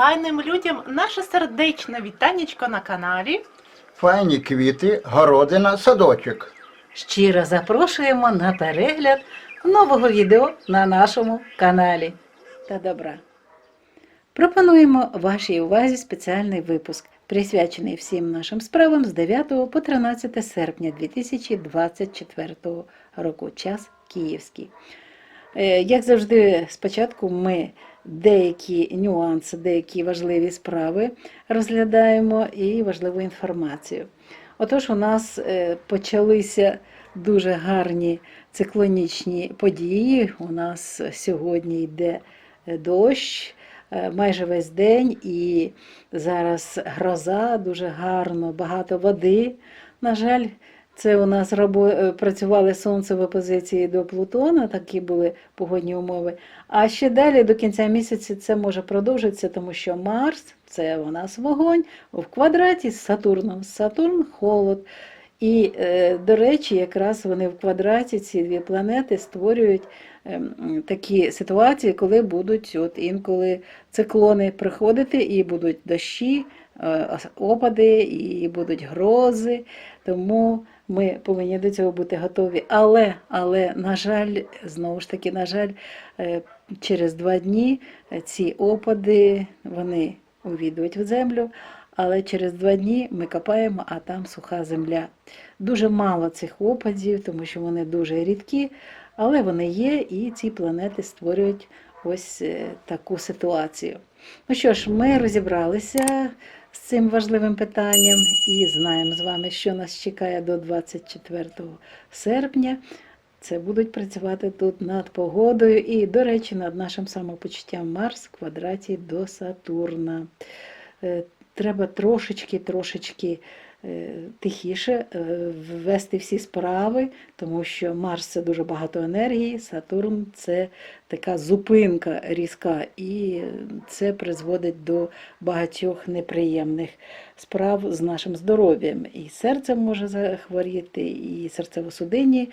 файним людям наше сердечне вітанечко на каналі. Файні квіти, городина, садочок. Щиро запрошуємо на перегляд нового відео на нашому каналі та добра. Пропонуємо вашій увазі спеціальний випуск, присвячений всім нашим справам з 9 по 13 серпня 2024 року. Час київський. Е, Як завжди, спочатку ми деякі нюанси, деякі важливі справи розглядаємо і важливу інформацію. Отож, у нас е, почалися дуже гарні циклонічні події. У нас сьогодні йде е, дощ е, майже весь день, і зараз гроза, дуже гарно, багато води. На жаль, це у нас рабо... е, працювали сонце в опозиції до Плутона, такі були погодні умови. А ще далі до кінця місяця це може продовжитися, тому що Марс це у нас вогонь в квадраті з Сатурном. Сатурн холод. І, е, до речі, якраз вони в квадраті, ці дві планети, створюють ем, такі ситуації, коли будуть от інколи циклони приходити і будуть дощі, е, опади, і будуть грози. Тому ми повинні до цього бути готові. Але, але, на жаль, знову ж таки, на жаль, е, через два дні е, ці опади вони увійдуть в землю. Але через два дні ми копаємо, а там суха земля. Дуже мало цих опадів, тому що вони дуже рідкі, але вони є, і ці планети створюють ось е, таку ситуацію. Ну що ж, ми розібралися з цим важливим питанням і знаємо з вами, що нас чекає до 24 серпня. Це будуть працювати тут над погодою і, до речі, над нашим самопочуттям Марс в квадраті до Сатурна. Е, Треба трошечки, трошечки е, тихіше е, ввести всі справи, тому що Марс це дуже багато енергії, Сатурн це така зупинка різка, і це призводить до багатьох неприємних справ з нашим здоров'ям. І серце може захворіти, і серцево-судинні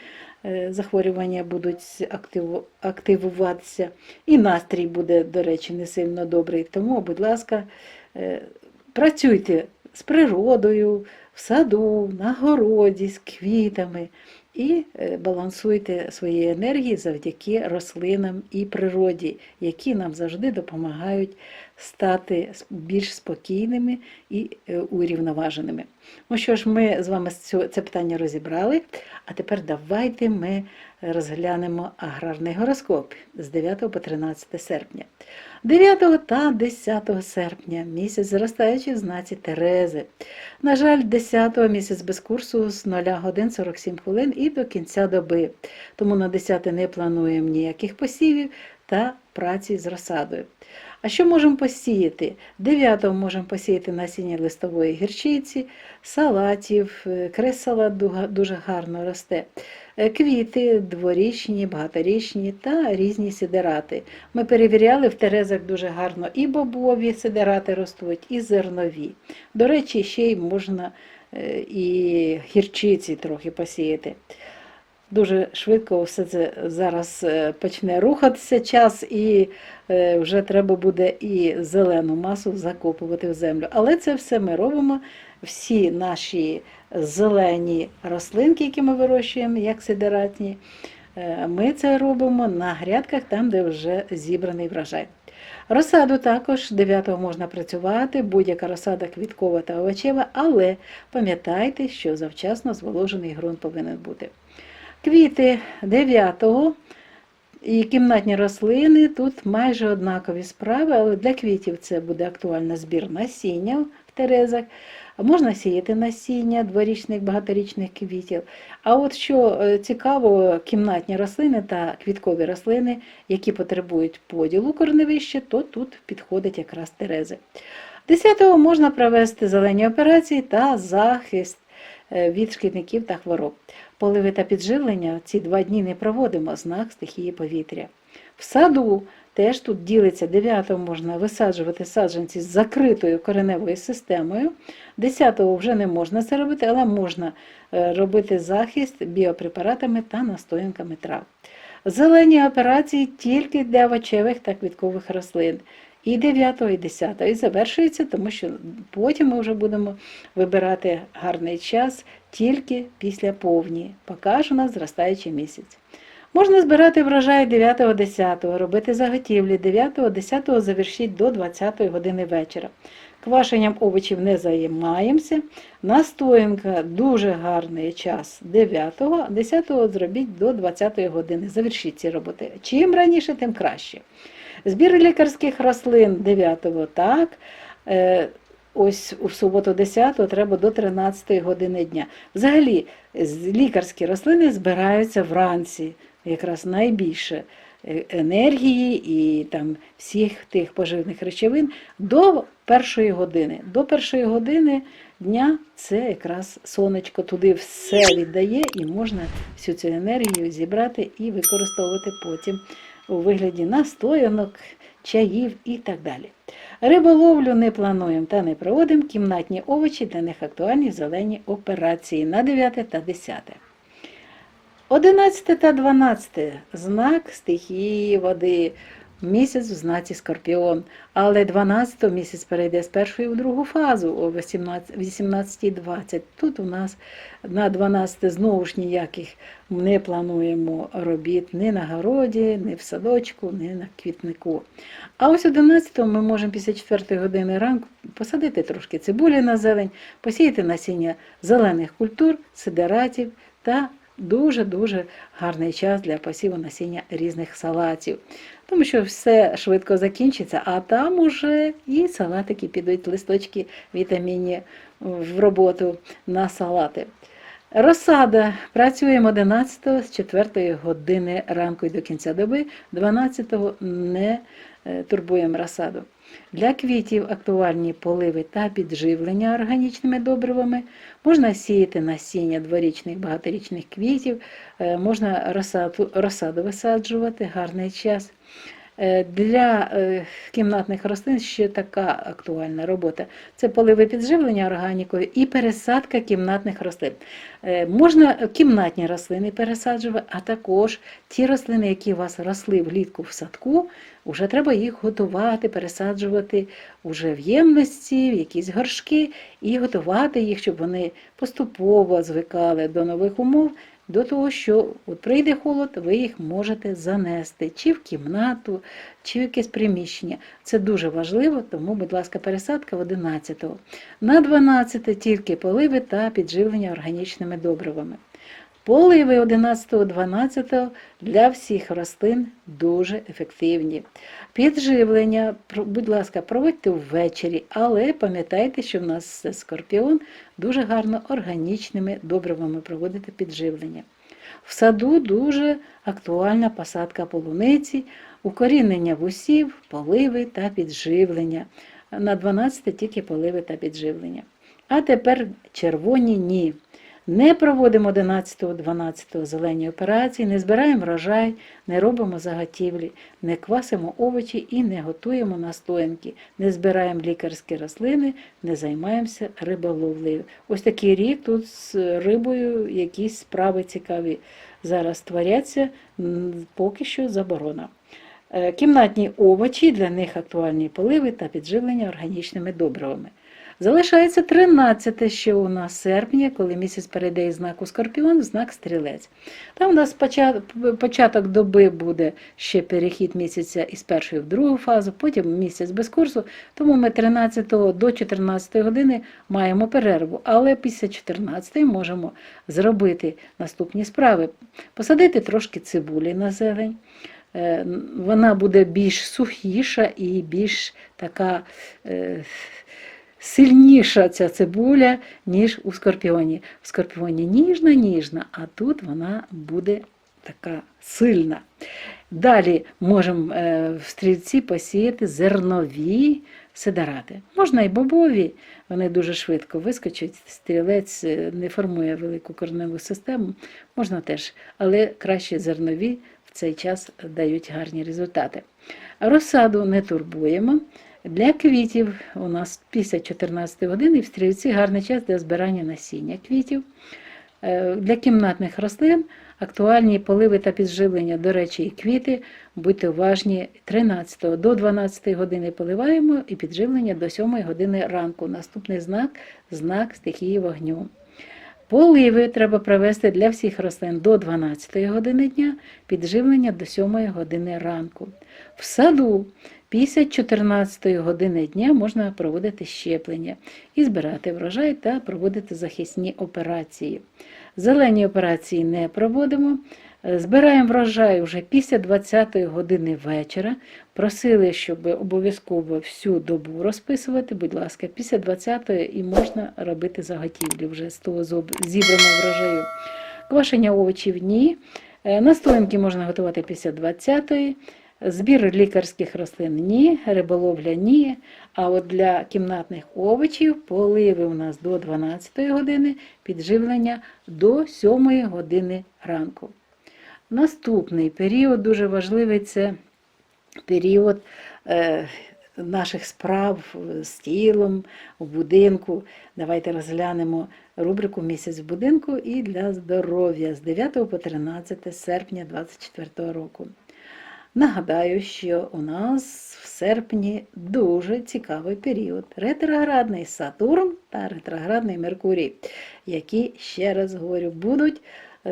е, захворювання будуть активуватися, і настрій буде, до речі, не сильно добрий. Тому, будь ласка, е, працюйте з природою, в саду, на городі, з квітами. І е, балансуйте свої енергії завдяки рослинам і природі, які нам завжди допомагають стати більш спокійними і е, урівноваженими. Ну що ж, ми з вами це питання розібрали, а тепер давайте ми розглянемо аграрний гороскоп з 9 по 13 серпня. 9 та 10 серпня місяць зростаючий в знаці Терези. На жаль, 10 місяць без курсу з 0 годин 47 хвилин і до кінця доби. Тому на 10 не плануємо ніяких посівів та праці з розсадою. А що можемо посіяти? 9 можемо посіяти насіння листової гірчиці, салатів, е, дуже гарно росте. Е, Квіти дворічні, багаторічні та різні сидерати. Ми перевіряли в Терезах дуже гарно і бобові сидерати ростуть, і зернові. До речі, ще й можна е, і гірчиці трохи посіяти. Дуже швидко все це зараз е, почне рухатися час, і е, вже треба буде і зелену масу закопувати в землю. Але це все ми робимо. Всі наші зелені рослинки, які ми вирощуємо, як сидератні, е, ми це робимо на грядках, там, де вже зібраний врожай. Розсаду також 9-го можна працювати, будь-яка розсада квіткова та овочева, але пам'ятайте, що завчасно зволожений ґрунт повинен бути. Квіти 9 і кімнатні рослини тут майже однакові справи, але для квітів це буде актуальна збір насіння в терезах. Можна сіяти насіння дворічних, багаторічних квітів. А от що е, цікаво, кімнатні рослини та квіткові рослини, які потребують поділу корневища, то тут підходить якраз терези. 10-го можна провести зелені операції та захист від шкідників та хвороб. Поливи та підживлення ці два дні не проводимо, знак стихії повітря. В саду теж тут ділиться 9 можна висаджувати саджанці з закритою кореневою системою. 10-го вже не можна це робити, але можна е, робити захист біопрепаратами та настоянками трав. Зелені операції тільки для овочевих та квіткових рослин. І 9, і 10. І завершується, тому що потім ми вже будемо вибирати гарний час тільки після повні, поки ж у нас зростаючий місяць. Можна збирати врожай 9-10, робити заготівлі 9-10 завершіть до 20 години вечора. Квашенням овочів не займаємося. Настоянка дуже гарний час 9-го, 10-го зробіть до 20 години. Завершіть ці роботи. Чим раніше, тим краще. Збір лікарських рослин 9-го так. Е, Ось у суботу 10-го треба до 13 години дня. Взагалі, лікарські рослини збираються вранці, якраз найбільше е, енергії і там всіх тих поживних речовин до першої години. До першої години дня це якраз сонечко туди все віддає, і можна всю цю енергію зібрати і використовувати потім у вигляді настоянок, чаїв і так далі. Риболовлю не плануємо та не проводимо. Кімнатні овочі для них актуальні зелені операції на 9 та 10. 11 та 12 знак стихії води. Місяць в знаці Скорпіон. Але 12 місяць перейде з першої в другу фазу о 18.20. Тут у нас на 12 знову ж ніяких не плануємо робіт ні на городі, ні в садочку, ні на квітнику. А ось 11 ми можемо після 4 години ранку посадити трошки цибулі на зелень, посіяти насіння зелених культур, сидератів та дуже-дуже гарний час для посіву насіння різних салатів. Тому що все швидко закінчиться, а там уже і салатики підуть, листочки вітамінні в роботу на салати. Розсада. Працюємо 11 з 4 години ранку і до кінця доби, 12-го не е, турбуємо розсаду. Для квітів актуальні поливи та підживлення органічними добривами. Можна сіяти насіння дворічних багаторічних квітів, е, можна розсаду, розсаду висаджувати, гарний час. Е, Для е, кімнатних рослин ще така актуальна робота. Це поливи підживлення органікою і пересадка кімнатних рослин. Е, Можна кімнатні рослини пересаджувати, а також ті рослини, які у вас росли влітку в садку, вже треба їх готувати, пересаджувати уже в ємності, в якісь горшки, і готувати їх, щоб вони поступово звикали до нових умов, до того, що от прийде холод, ви їх можете занести чи в кімнату, чи в якесь приміщення. Це дуже важливо, тому, будь ласка, пересадка в 11-го. На 12 тільки поливи та підживлення органічними добривами. Поливи 11-12 для всіх рослин дуже ефективні. Підживлення, будь ласка, проводьте ввечері, але пам'ятайте, що в нас скорпіон дуже гарно органічними добривами проводити підживлення. В саду дуже актуальна посадка полуниці, укорінення вусів, поливи та підживлення. На 12 тільки поливи та підживлення. А тепер червоні ні. Не проводимо 11-12 зелені операції, не збираємо врожай, не робимо заготівлі, не квасимо овочі і не готуємо настоянки, не збираємо лікарські рослини, не займаємося риболовлею. Ось такий рік тут з рибою якісь справи цікаві зараз творяться, поки що заборона. Е, Кімнатні овочі, для них актуальні поливи та підживлення органічними добривами. Залишається 13 ще у нас серпня, коли місяць перейде із знаку Скорпіон в знак Стрілець. Там у нас початок доби буде ще перехід місяця із першої в другу фазу, потім місяць без курсу, тому ми 13 до 14 години маємо перерву, але після 14 можемо зробити наступні справи. Посадити трошки цибулі на зелень. Е, Вона буде більш сухіша і більш така е, сильніша ця цибуля, ніж у скорпіоні. В скорпіоні ніжна, ніжна, а тут вона буде така сильна. Далі можемо е, в стрільці посіяти зернові сидорати. Можна і бобові, вони дуже швидко вискочать. Стрілець не формує велику кореневу систему, можна теж, але краще зернові цей час дають гарні результати. Розсаду не турбуємо. Для квітів у нас після 14 години в стрільці гарний час для збирання насіння квітів. Е, Для кімнатних рослин Актуальні поливи та підживлення, до речі, і квіти. Будьте уважні, 13 до 12 години поливаємо і підживлення до 7 години ранку. Наступний знак знак стихії вогню. Поливи треба провести для всіх рослин до 12 години дня, підживлення до 7 години ранку. В саду після 14 години дня можна проводити щеплення і збирати врожай та проводити захисні операції. Зелені операції не проводимо. Е, Збираємо врожай вже після 20-ї години вечора. Просили, щоб обов'язково всю добу розписувати. Будь ласка, після 20-ї і можна робити заготівлі вже з того зібраного врожаю. Квашення овочів ні. Е, Настоянки можна готувати після 20-ї. Збір лікарських рослин ні, риболовля ні. А от для кімнатних овочів поливи у нас до 12 години, підживлення до 7 години ранку. Наступний період дуже важливий це період е, наших справ з тілом у будинку. Давайте розглянемо рубрику Місяць в будинку і для здоров'я з 9 по 13 серпня 2024 року. Нагадаю, що у нас в серпні дуже цікавий період. Ретроградний Сатурн та ретроградний Меркурій, які, ще раз говорю, будуть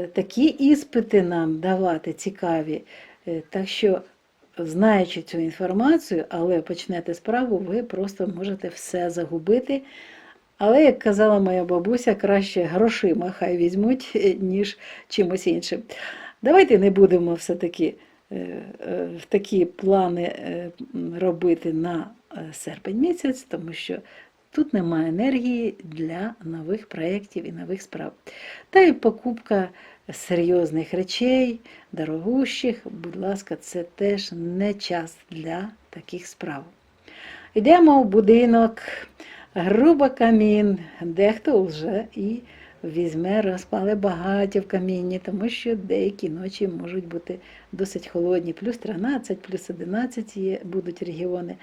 такі іспити нам давати цікаві. Е, Так що, знаючи цю інформацію, але почнете справу, ви просто можете все загубити. Але, як казала моя бабуся, краще грошима хай візьмуть, е, ніж чимось іншим. Давайте не будемо все-таки е, е, такі плани е, робити на е, серпень місяць, тому що тут немає енергії для нових проєктів і нових справ. Та й покупка серйозних речей, дорогущих, будь ласка, це теж не час для таких справ. Йдемо в будинок, грубо камін, дехто вже і візьме, розпали багаття в камінні, тому що деякі ночі можуть бути досить холодні, плюс 13, плюс 11 є, будуть регіони.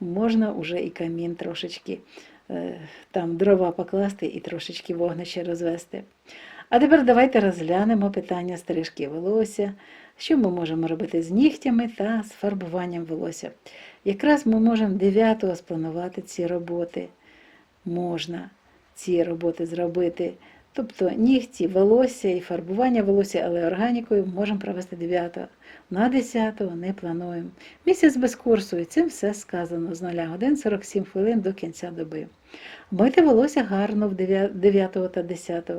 Можна вже і камін трошечки там дрова покласти і трошечки вогнище розвести. А тепер давайте розглянемо питання стрижки волосся, що ми можемо робити з нігтями та з фарбуванням волосся. Якраз ми можемо 9-го спланувати ці роботи. Можна ці роботи зробити. Тобто нігті, волосся і фарбування волосся, але органікою можемо провести 9-го. На 10-го не плануємо. Місяць без курсу, і цим все сказано з 0 годин 47 хвилин до кінця доби. Мити волосся гарно в 9 та 10.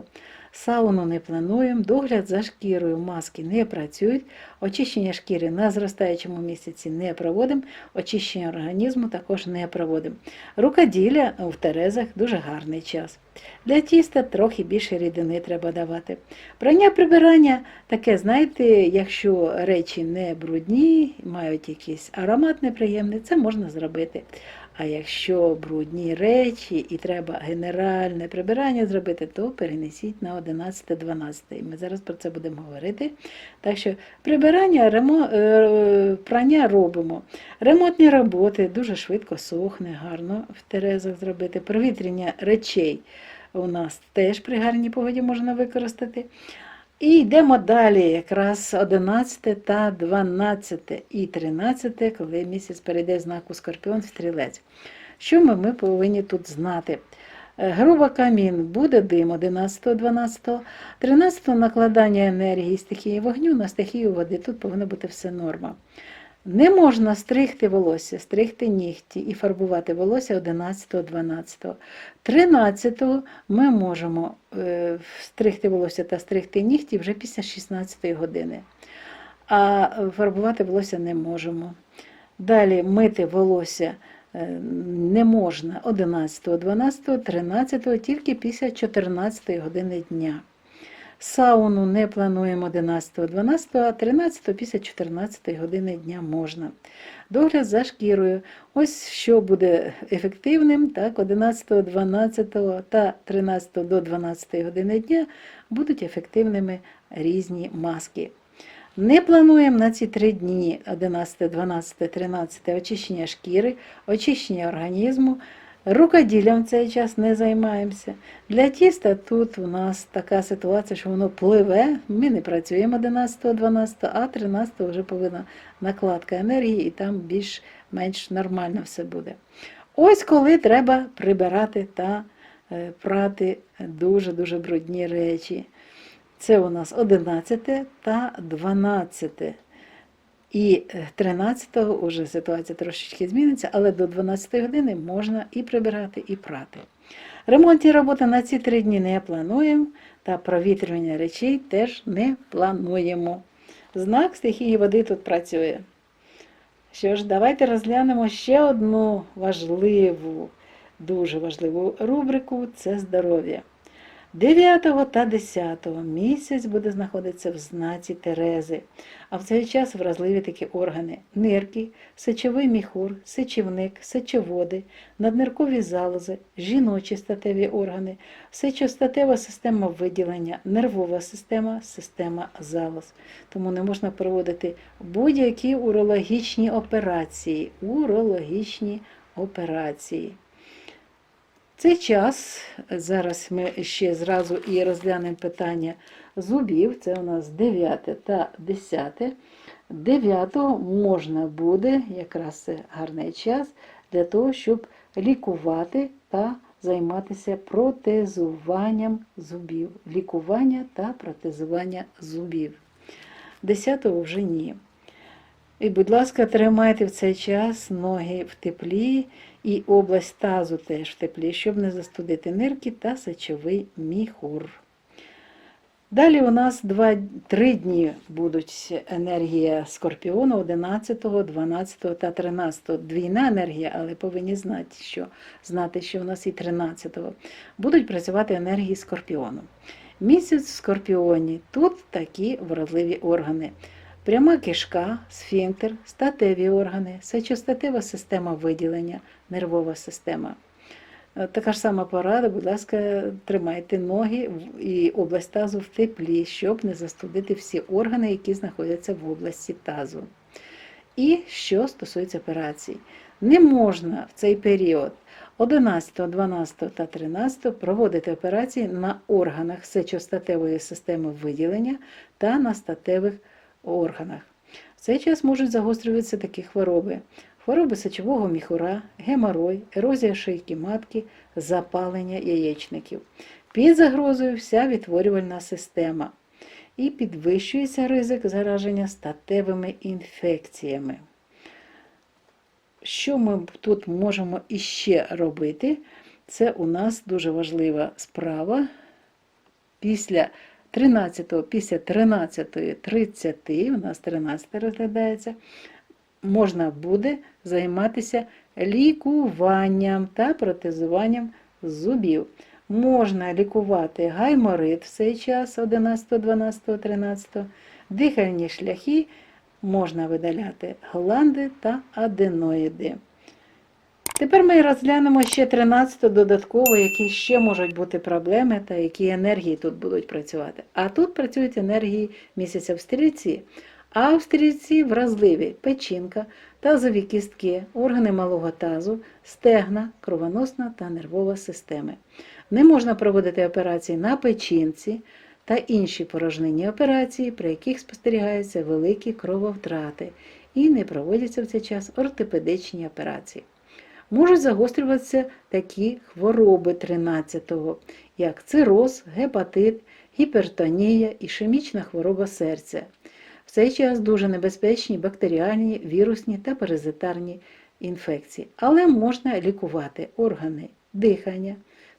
Сауну не плануємо, догляд за шкірою маски не працюють, очищення шкіри на зростаючому місяці не проводимо, очищення організму також не проводимо. Рукоділля в Терезах дуже гарний час. Для тіста трохи більше рідини треба давати. Прання прибирання таке, знаєте, якщо речі не брудні, мають якийсь аромат неприємний, це можна зробити. А якщо брудні речі і треба генеральне прибирання зробити, то перенесіть на 11-12. І Ми зараз про це будемо говорити. Так що прибирання, ремо, е, прання робимо. Ремонтні роботи дуже швидко сохне, гарно в Терезах зробити. Провітряння речей у нас теж при гарній погоді можна використати. І йдемо далі, якраз 11 та 12 і 13, коли місяць перейде знаку Скорпіон в стрілець. Що ми, ми повинні тут знати? Грубо Груба камін, буде дим 11-12, 13 накладання енергії стихії вогню на стихію води. Тут повинно бути все норма. Не можна стригти волосся, стригти нігті і фарбувати волосся 11-12. 13 ми можемо е, стригти волосся та стригти нігті вже після 16 години. А фарбувати волосся не можемо. Далі мити волосся е, не можна 11, 12, 13, тільки після 14 години дня. Сауну не плануємо 11, 12, а 13 після 14 години дня можна. Догляд за шкірою. Ось що буде ефективним, так, 11, 12 та 13 до 12 години дня будуть ефективними різні маски. Не плануємо на ці три дні 11, 12, 13 очищення шкіри, очищення організму, Рукоділлям в цей час не займаємося. Для тіста тут у нас така ситуація, що воно пливе. Ми не працюємо 11, 12, а 13 вже повинна накладка енергії, і там більш-менш нормально все буде. Ось коли треба прибирати та е, прати дуже-дуже брудні речі. Це у нас 11 та 12. І 13-го вже ситуація трошечки зміниться, але до 12 години можна і прибирати, і прати. Ремонтні роботи на ці три дні не плануємо, та провітрювання речей теж не плануємо. Знак стихії води тут працює. Що ж, давайте розглянемо ще одну важливу, дуже важливу рубрику це здоров'я. 9 та 10 місяць буде знаходитися в знаці Терези, а в цей час вразливі такі органи нирки, сечовий міхур, сечівник, сечоводи, надниркові залози, жіночі статеві органи, сечостатева система виділення, нервова система, система залоз. Тому не можна проводити будь-які урологічні операції. Урологічні операції. Цей час, зараз ми ще зразу і розглянемо питання зубів, це у нас 9 та 10. 9 можна буде, якраз це гарний час, для того, щоб лікувати та займатися протезуванням зубів. Лікування та протезування зубів. 10 вже ні. І, будь ласка, тримайте в цей час ноги в теплі і область тазу теж в теплі, щоб не застудити нирки та сечовий міхур. Далі у нас 2-3 дні будуть енергія скорпіону 11, 12 та 13. Двійна енергія, але повинні знати, що, знати, що у нас і 13-го. Будуть працювати енергії скорпіону. Місяць в скорпіоні. Тут такі вразливі органи. Пряма кишка, сфінктер, статеві органи, сечостатева система виділення, нервова система. Е, Така ж сама порада, будь ласка, тримайте ноги і область тазу в теплі, щоб не застудити всі органи, які знаходяться в області тазу. І що стосується операцій, не можна в цей період 11, 12 та 13 проводити операції на органах сечостатевої системи виділення та на статевих органах. В цей час можуть загострюватися такі хвороби: хвороби сечового міхура, геморой, ерозія шийки матки, запалення яєчників. Під загрозою вся відтворювальна система. І підвищується ризик зараження статевими інфекціями. Що ми тут можемо іще робити? Це у нас дуже важлива справа. Після 13, після 13.30, у нас 13 розглядається, можна буде займатися лікуванням та протезуванням зубів. Можна лікувати гайморит в цей час 11, 12, 13, дихальні шляхи, можна видаляти гланди та аденоїди. Тепер ми розглянемо ще 13 додатково, які ще можуть бути проблеми та які енергії тут будуть працювати. А тут працюють енергії місяця в стрільці. А в стрільці вразливі печінка, тазові кістки, органи малого тазу, стегна, кровоносна та нервова системи. Не можна проводити операції на печінці та інші порожнинні операції, при яких спостерігаються великі крововтрати, і не проводяться в цей час ортопедичні операції. Можуть загострюватися такі хвороби 13-го, як цироз, гепатит, гіпертонія, ішемічна хвороба серця. В цей час дуже небезпечні бактеріальні, вірусні та паразитарні інфекції, але можна лікувати органи дихання,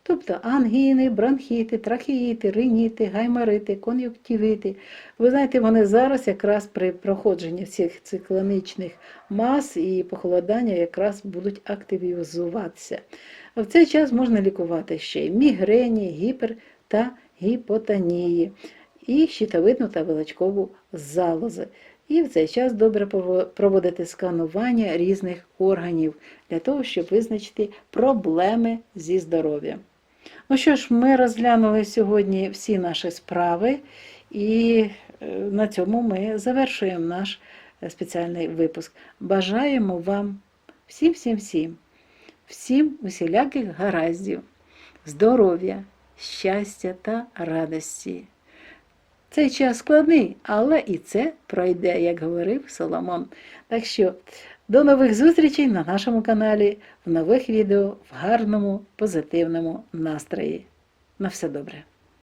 тобто ангіни, бронхіти, трахеїти, риніти, гайморити, кон'юктивити. Ви знаєте, вони зараз якраз при проходженні цих циклонічних мас і похолодання якраз будуть активізуватися. В цей час можна лікувати ще й мігрені, гіпер та гіпотонії, і щитовидну та величкову залози. І в цей час добре проводити сканування різних органів для того, щоб визначити проблеми зі здоров'ям. Ну що ж, ми розглянули сьогодні всі наші справи, і е, на цьому ми завершуємо наш е, спеціальний випуск. Бажаємо вам всім, всім, всім всім усіляких гараздів, здоров'я, щастя та радості. Цей час складний, але і це пройде, як говорив Соломон. Так що до нових зустрічей на нашому каналі, в нових відео, в гарному, позитивному настрої. На все добре!